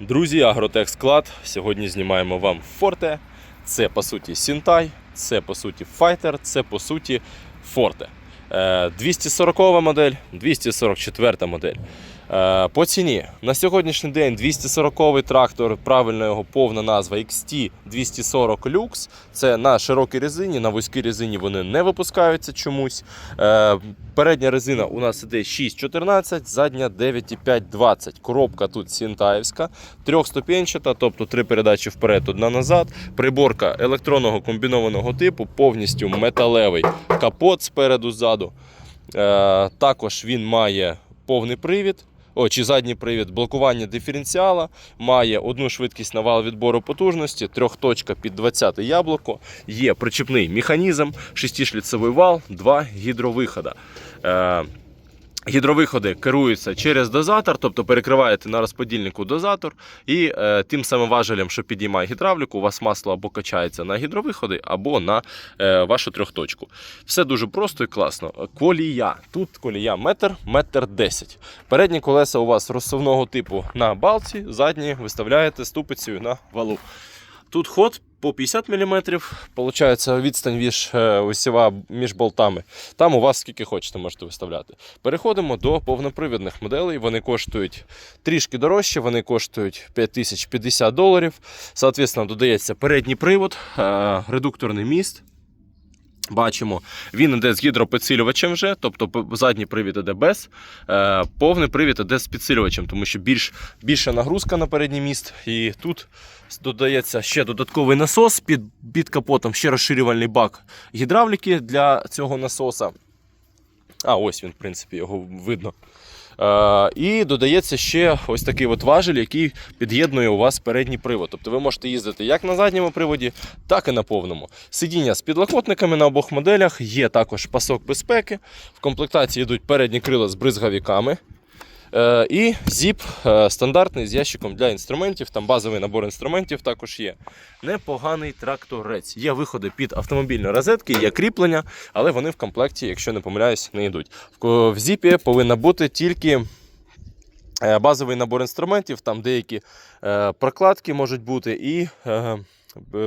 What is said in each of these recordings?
Друзі, Агротек склад. Сьогодні знімаємо вам Форте. Це по суті Сінтай, це по суті Файтер, це по суті Форте. Е, 240 модель, 244 модель. Е, По ціні на сьогоднішній день 240 трактор, правильно його повна назва XT 240 Lux. Це на широкій резині, на вузькій резині вони не випускаються чомусь. Е, Передня резина у нас іде 6,14, задня 9,5,20. Коробка тут сінтаївська, трьохступенчата, тобто три передачі вперед, одна назад. Приборка електронного комбінованого типу, повністю металевий капот спереду ззаду. Е, також він має повний привід. О, чи задній привід, блокування диференціала, має одну швидкість на вал відбору потужності, трьохточка під 20 яблуко, є причепний механізм, шестишліцевий вал, два гідровихода. Е, Гідровиходи керуються через дозатор, тобто перекриваєте на розподільнику дозатор, і е, тим самим важелем, що підіймає гідравліку, у вас масло або качається на гідровиходи, або на е, вашу трьохточку. Все дуже просто і класно. Колія. Тут колія метр, метр десять. Передні колеса у вас розсувного типу на балці, задні виставляєте ступицею на валу. Тут ход по 50 мм, Получається відстань між, е, між болтами. Там у вас скільки хочете, можете виставляти. Переходимо до повнопривідних моделей. Вони коштують трішки дорожче, вони коштують 5050 доларів. Соответственно, додається передній привод, е, редукторний міст. Бачимо, він іде з гідропідсилювачем вже, тобто задній привід іде без, е, повний привід іде з підсилювачем, тому що більш, більша нагрузка на передній міст. І тут додається ще додатковий насос під, під капотом, ще розширювальний бак гідравліки для цього насоса. А, ось він, в принципі, його видно. Е, і додається ще ось такий от важель, який під'єднує у вас передній привод. Тобто ви можете їздити як на задньому приводі, так і на повному. Сидіння з підлокотниками на обох моделях, є також пасок безпеки. В комплектації йдуть передні крила з бризгавіками. Е, І зіп е, стандартний з ящиком для інструментів. Там базовий набор інструментів також є. Непоганий тракторець. Є виходи під автомобільні розетки, є кріплення, але вони в комплекті, якщо не помиляюсь, не йдуть. В зіпі повинна бути тільки е, базовий набор інструментів, там деякі е, прокладки можуть бути, і е,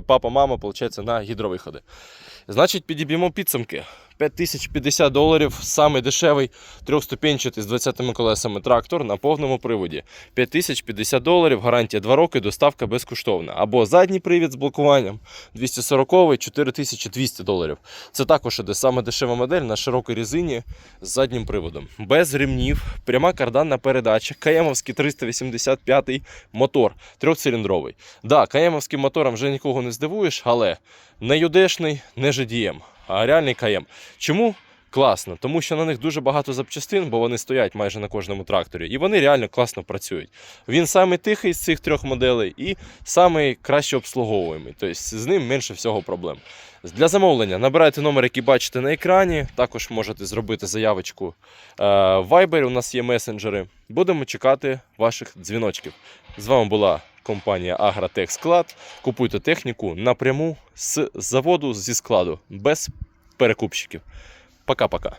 папа, мама, виходить, на гідровиходи. Значить, підіб'ємо підсумки. 5050 доларів, самий дешевий трьохступенчатий з 20 колесами трактор на повному приводі. 5050 доларів, гарантія 2 роки, доставка безкоштовна. Або задній привід з блокуванням 240 4200 доларів. Це також іде саме дешева модель на широкій резині з заднім приводом. Без ремнів, пряма карданна передача, каємовський 385 мотор, трьохциліндровий. Да, каємовським мотором вже нікого не здивуєш, але не юдешний, не а реальний КМ. Чому? Класно, тому що на них дуже багато запчастин, бо вони стоять майже на кожному тракторі, і вони реально класно працюють. Він самий тихий з цих трьох моделей і самий краще обслуговуємий. Тобто з ним менше всього проблем. Для замовлення набирайте номер, який бачите на екрані. Також можете зробити заявочку е, в Viber, У нас є месенджери. Будемо чекати ваших дзвіночків. З вами була компанія Агротех Склад. Купуйте техніку напряму з заводу зі складу без перекупщиків. Пока-пока.